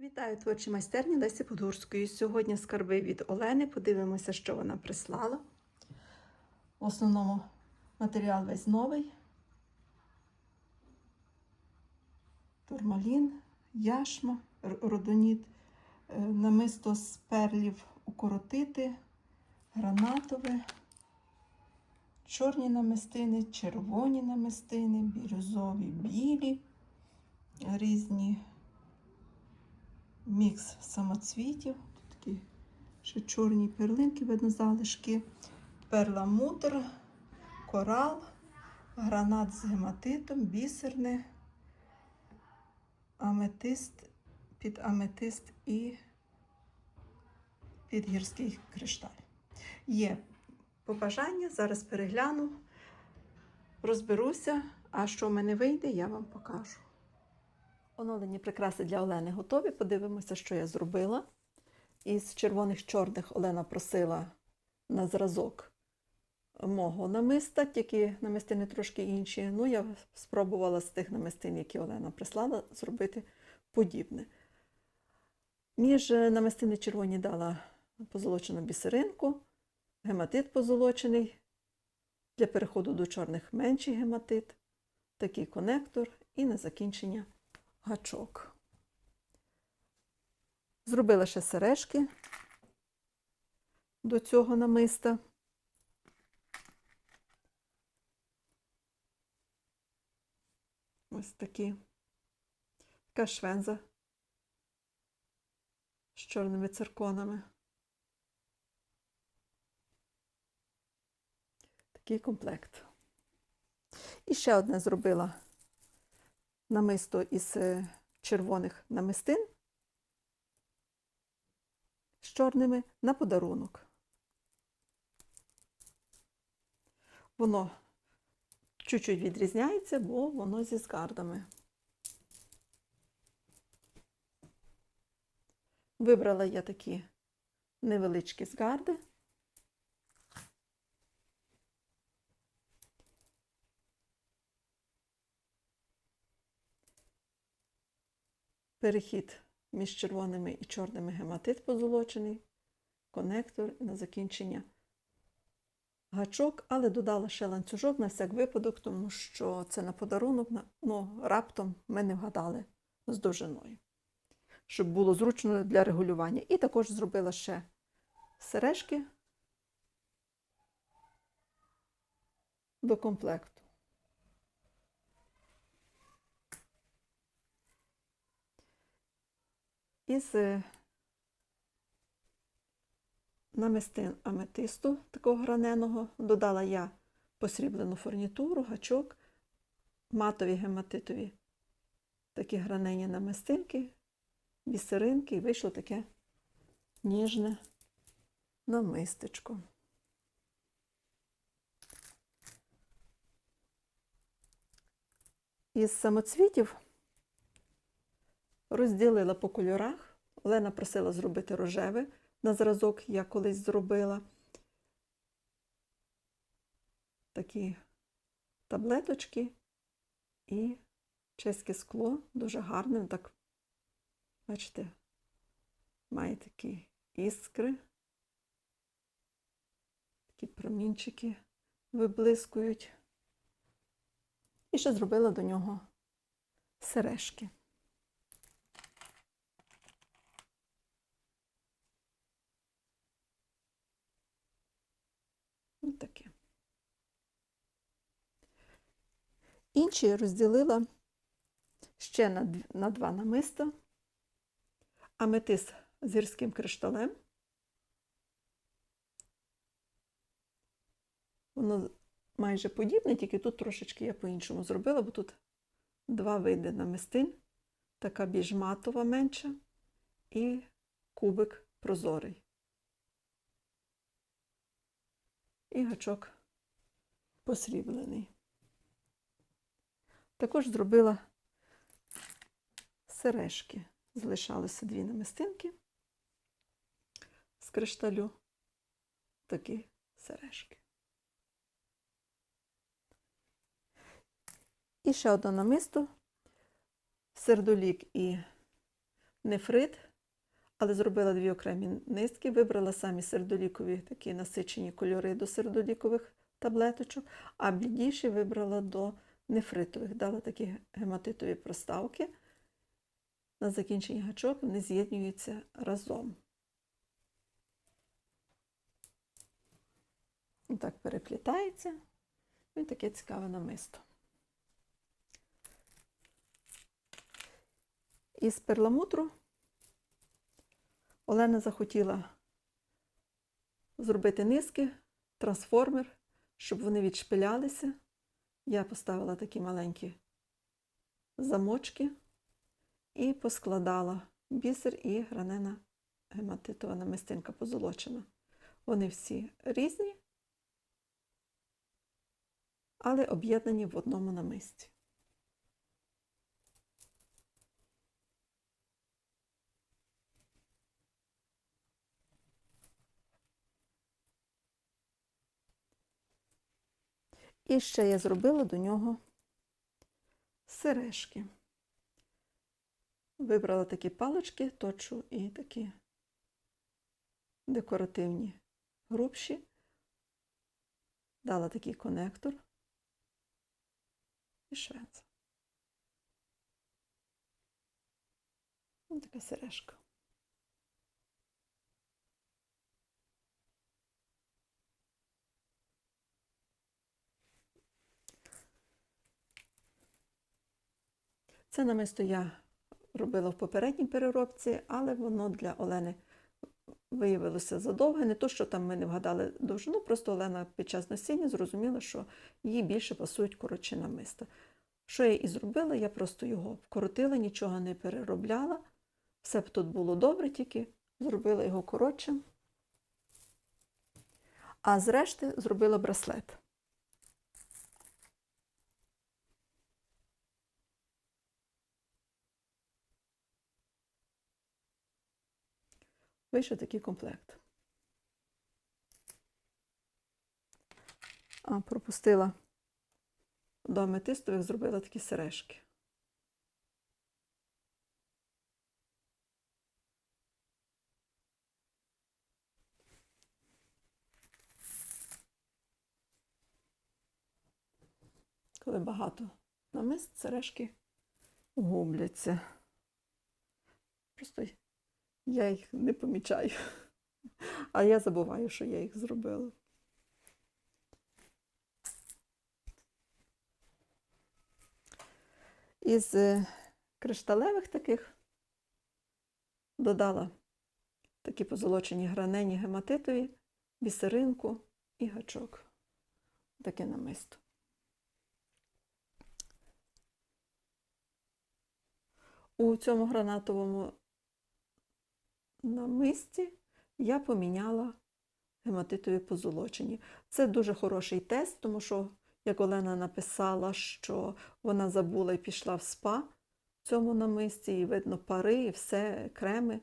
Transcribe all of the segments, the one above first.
Вітаю творчі майстерні Лесі Подгурської. Сьогодні скарби від Олени. Подивимося, що вона прислала. В основному матеріал весь новий. Турмалін, яшма, родоніт, е, намисто з перлів укоротити, гранатове, чорні намистини, червоні намистини, бірюзові, білі, різні мікс самоцвітів. Тут такі ще чорні перлинки, видно, залишки, перламутр, корал, гранат з гематитом, бісерне, аметист, під аметист і під гірський кришталь. Є побажання, зараз перегляну, розберуся, а що в мене вийде, я вам покажу. Оновлені прикраси для Олени готові. Подивимося, що я зробила. Із червоних чорних Олена просила на зразок мого намиста, тільки намистини трошки інші. Ну, я спробувала з тих намистин, які Олена прислала, зробити подібне. Між намистини червоні дала позолочену бісеринку, гематит позолочений. Для переходу до чорних менший гематит, такий конектор і на закінчення гачок. Зробила ще сережки до цього намиста. Ось такі. Така швенза з чорними цирконами. Такий комплект. І ще одне зробила намисто із е, червоних намистин з чорними на подарунок. Воно чуть-чуть відрізняється, бо воно зі скардами. Вибрала я такі невеличкі згарди. Перехід між червоними і чорними гематит позолочений, конектор на закінчення гачок, але додала ще ланцюжок на всяк випадок, тому що це на подарунок, ну, раптом ми не вгадали з довжиною, щоб було зручно для регулювання. І також зробила ще сережки до комплекту. Із е, намистин аметисту такого граненого додала я посріблену фурнітуру, гачок, матові гематитові такі гранені намистинки, бісеринки, і вийшло таке ніжне намистечко. Із самоцвітів розділила по кольорах. Олена просила зробити рожеве. На зразок я колись зробила такі таблеточки і чеське скло дуже гарне. Так, бачите, має такі іскри, такі промінчики виблискують. І ще зробила до нього сережки. Ось таке. Інші розділила ще на, два намиста. Аметис з гірським кришталем. Воно майже подібне, тільки тут трошечки я по-іншому зробила, бо тут два види намистин. Така більш матова менша і кубик прозорий. І гачок посріблений. Також зробила сережки. Залишалося дві намистинки з кришталю. Такі сережки. І ще одне намисто сердолік і нефрит, але зробила дві окремі низки, вибрала самі сердолікові такі насичені кольори до сердолікових таблеточок, а блідіші вибрала до нефритових. Дала такі гематитові проставки. На закінченні гачок вони з'єднуються разом. І так переплітається. І таке цікаве намисто. Із перламутру Олена захотіла зробити низки, трансформер, щоб вони відшпилялися. Я поставила такі маленькі замочки і поскладала бісер і гранена гематитова намистинка позолочена. Вони всі різні, але об'єднані в одному намисті. І ще я зробила до нього сережки. Вибрала такі палички, точу і такі декоративні грубші. Дала такий конектор і швець. Ось така сережка. Це намисто я робила в попередній переробці, але воно для Олени виявилося задовге. Не то, що там ми не вгадали довжину, просто Олена під час носіння зрозуміла, що їй більше пасують коротші намиста. Що я і зробила, я просто його вкоротила, нічого не переробляла. Все б тут було добре, тільки зробила його коротшим. А зрешти зробила браслет. Вийшов такий комплект. А, пропустила до аметистових, зробила такі сережки. Коли багато намист, сережки губляться. Просто я їх не помічаю. А я забуваю, що я їх зробила. Із е, кришталевих таких додала такі позолочені гранені гематитові, бісеринку і гачок. Таке намисто. У цьому гранатовому на мисці я поміняла гематитові позолочені. Це дуже хороший тест, тому що, як Олена написала, що вона забула і пішла в спа в цьому намисті, і видно пари, і все креми,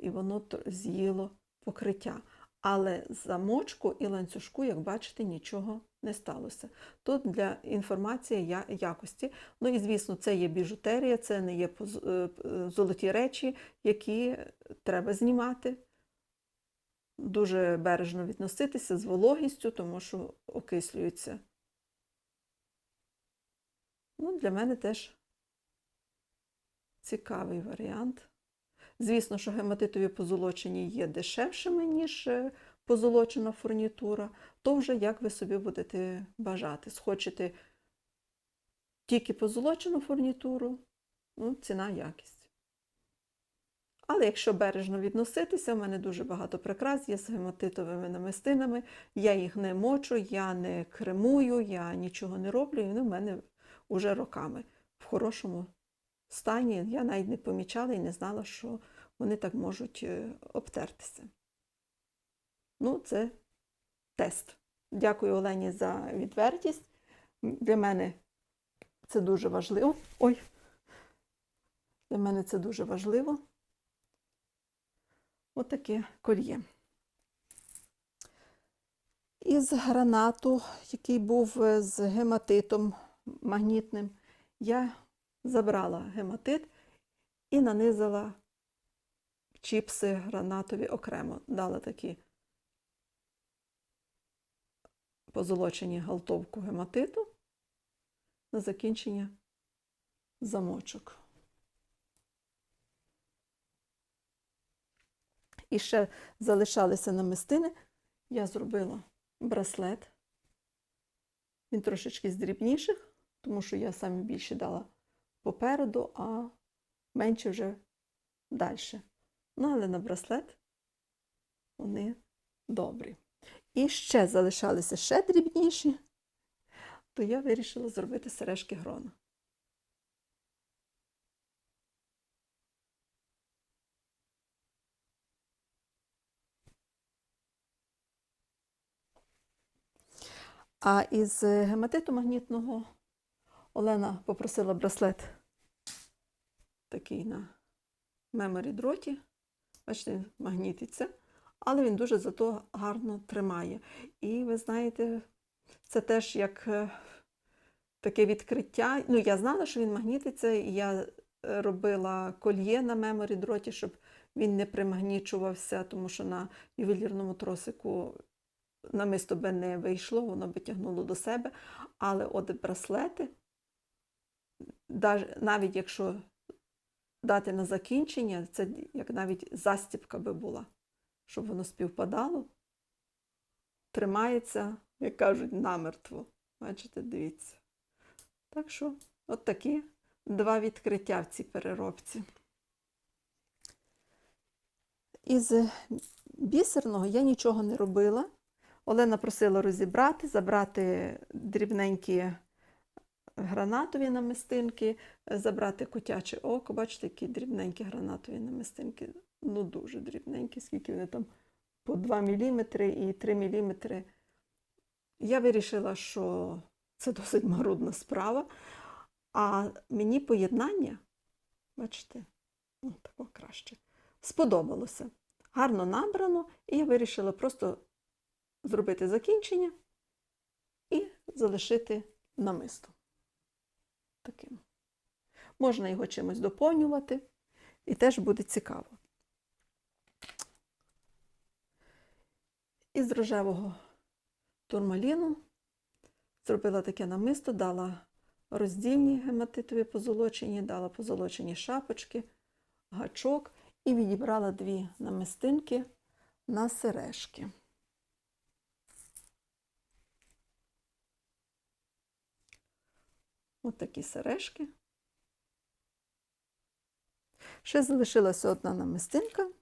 і воно з'їло покриття. Але замочку і ланцюжку, як бачите, нічого не сталося. Тут для інформації якості. Ну і, звісно, це є біжутерія, це не є золоті речі, які треба знімати. Дуже бережно відноситися з вологістю, тому що окислюються. Ну, Для мене теж цікавий варіант. Звісно, що гематитові позолочені є дешевшими, ніж позолочена фурнітура, то вже як ви собі будете бажати. Схочете тільки позолочену фурнітуру, ну, ціна якість. Але якщо бережно відноситися, в мене дуже багато прикрас є з гематитовими намистинами, я їх не мочу, я не кремую, я нічого не роблю, і вони в мене вже роками в хорошому стані. Я навіть не помічала і не знала, що вони так можуть обтертися. Ну, це тест. Дякую Олені за відвертість. Для мене це дуже важливо. Ой, для мене це дуже важливо. Отаке кольє. Із гранату, який був з гематитом магнітним, я забрала гематит і нанизала чіпси гранатові окремо. Дала такі позолочені галтовку гематиту на закінчення замочок. І ще залишалися намистини. Я зробила браслет. Він трошечки з дрібніших, тому що я саме більше дала попереду, а менше вже далі. Ну, але на браслет вони добрі. І ще залишалися ще дрібніші, то я вирішила зробити сережки грона. А із гематиту магнітного Олена попросила браслет такий на меморі дроті. Бачите, магнітиться, але він дуже зато гарно тримає. І ви знаєте, це теж як е, таке відкриття. Ну, я знала, що він магнітиться, і я е, робила кольє на меморі дроті, щоб він не примагнічувався, тому що на ювелірному тросику намисто би не вийшло, воно би тягнуло до себе. Але от браслети, навіть якщо дати на закінчення, це як навіть застіпка би була, щоб воно співпадало, тримається, як кажуть, намертво. Бачите, дивіться. Так що, от такі два відкриття в цій переробці. Із бісерного я нічого не робила. Олена просила розібрати, забрати дрібненькі гранатові намистинки, забрати котяче око. Бачите, які дрібненькі гранатові намистинки. Ну, дуже дрібненькі, скільки вони там по 2 мм і 3 мм. Я вирішила, що це досить марудна справа. А мені поєднання, бачите, ну, тако краще, сподобалося. Гарно набрано, і я вирішила просто зробити закінчення і залишити намисто. Таким. Можна його чимось доповнювати, і теж буде цікаво. Із рожевого турмаліну зробила таке намисто, дала роздільні гематитові позолочені, дала позолочені шапочки, гачок і відібрала дві намистинки на сережки. Ось такі сережки. Ще залишилася одна намистинка,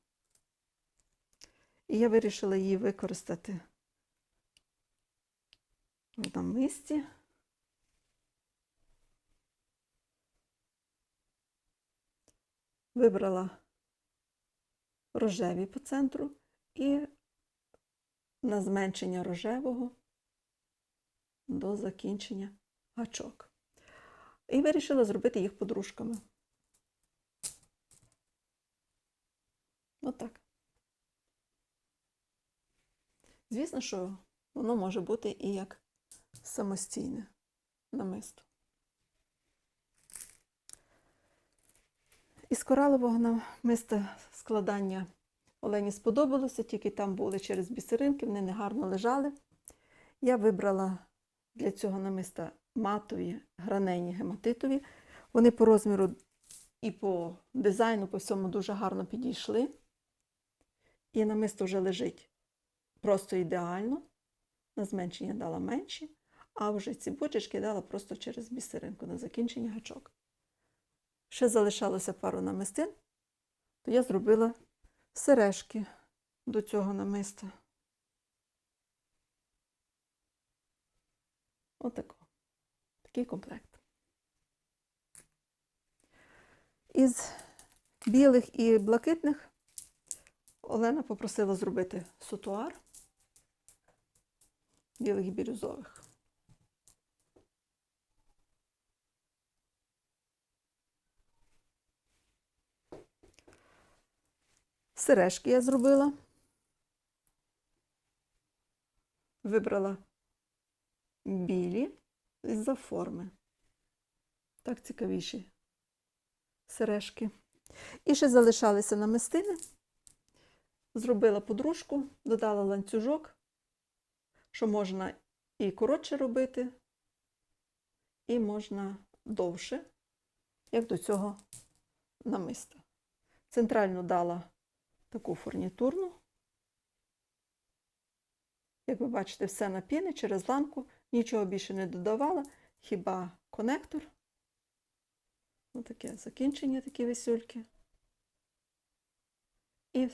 і я вирішила її використати в намисті. Вибрала рожеві по центру і на зменшення рожевого до закінчення гачок. І вирішила зробити їх подружками. Отак. Звісно, що воно може бути і як самостійне намисто. Із коралового намиста складання Олені сподобалося, тільки там були через бісеринки, вони негарно лежали. Я вибрала для цього намиста матові гранені гематитові. Вони по розміру і по дизайну, по всьому дуже гарно підійшли. І намисто вже лежить просто ідеально. На зменшення дала менші, а вже ці бочечки дала просто через бісеринку на закінчення гачок. Ще залишалося пару намистин, то я зробила сережки до цього намиста. Отако. Такий комплект. Із білих і блакитних Олена попросила зробити сутуар білих і бірюзових. Сережки я зробила. Вибрала білі із-за форми. Так цікавіші сережки. І ще залишалися намистини. Зробила подружку, додала ланцюжок, що можна і коротше робити, і можна довше, як до цього намиста. Центральну дала таку фурнітурну. Як ви бачите, все на піни через ланку, нічого більше не додавала, хіба конектор. Ось таке закінчення, такі висюльки. І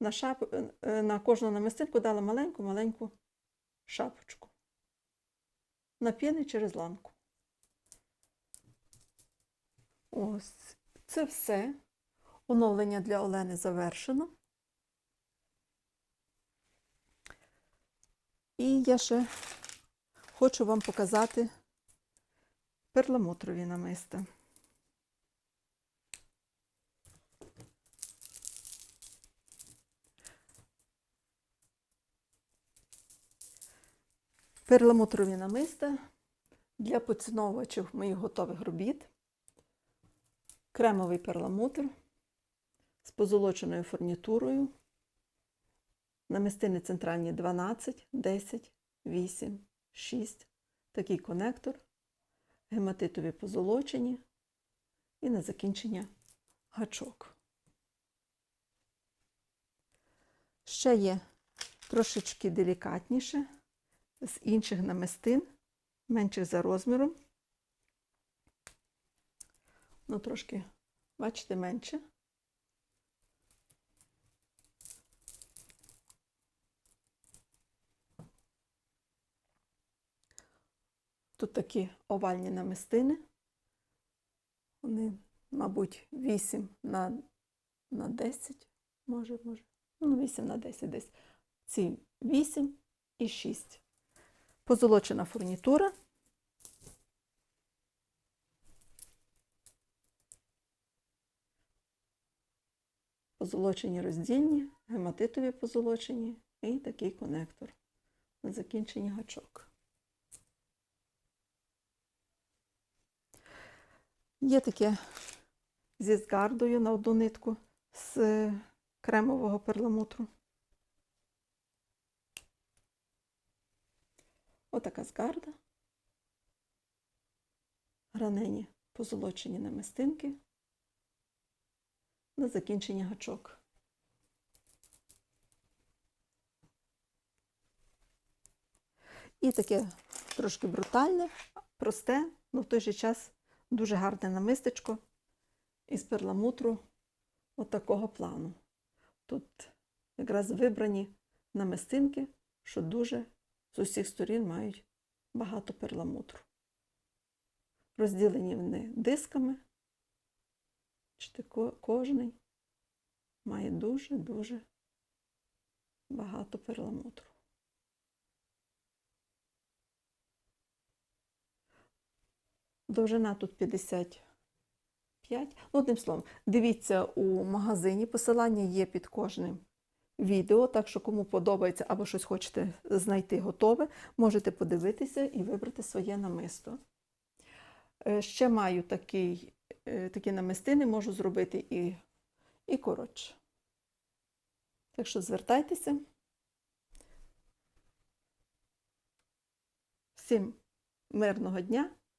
на, шап... е, на кожну намистинку дала маленьку-маленьку шапочку. На піни через ланку. Ось це все. Оновлення для Олени завершено. І я ще хочу вам показати перламутрові намиста. Перламутрові намиста для поціновувачів моїх готових робіт. Кремовий перламутр з позолоченою фурнітурою. Намистини центральні 12, 10, 8, 6. Такий конектор. Гематитові позолочені. І на закінчення гачок. Ще є трошечки делікатніше з інших намистин, менших за розміром. Ну, трошки, бачите, менше. Тут такі овальні намистини. Вони, мабуть, 8 на, на 10, може, може. Ну, 8 на 10 десь. Ці 8 і 6. Позолочена фурнітура. Позолочені роздільні, гематитові позолочені і такий конектор на закінченні гачок. Є таке зі згардою на одну нитку з кремового перламутру. Отака згарда. Гранені позолочені намистинки на закінчення гачок. І таке трошки брутальне, просте, але в той же час дуже гарне намистечко із перламутру от такого плану. Тут якраз вибрані намистинки, що дуже з усіх сторін мають багато перламутру. Розділені вони дисками, кожний має дуже-дуже багато перламутру. Довжина тут 55. Ну, одним словом, дивіться у магазині, посилання є під кожним відео, так що кому подобається або щось хочете знайти готове, можете подивитися і вибрати своє намисто. Е, Ще маю такий, е, такі намистини, можу зробити і, і коротше. Так що звертайтеся. Всім мирного дня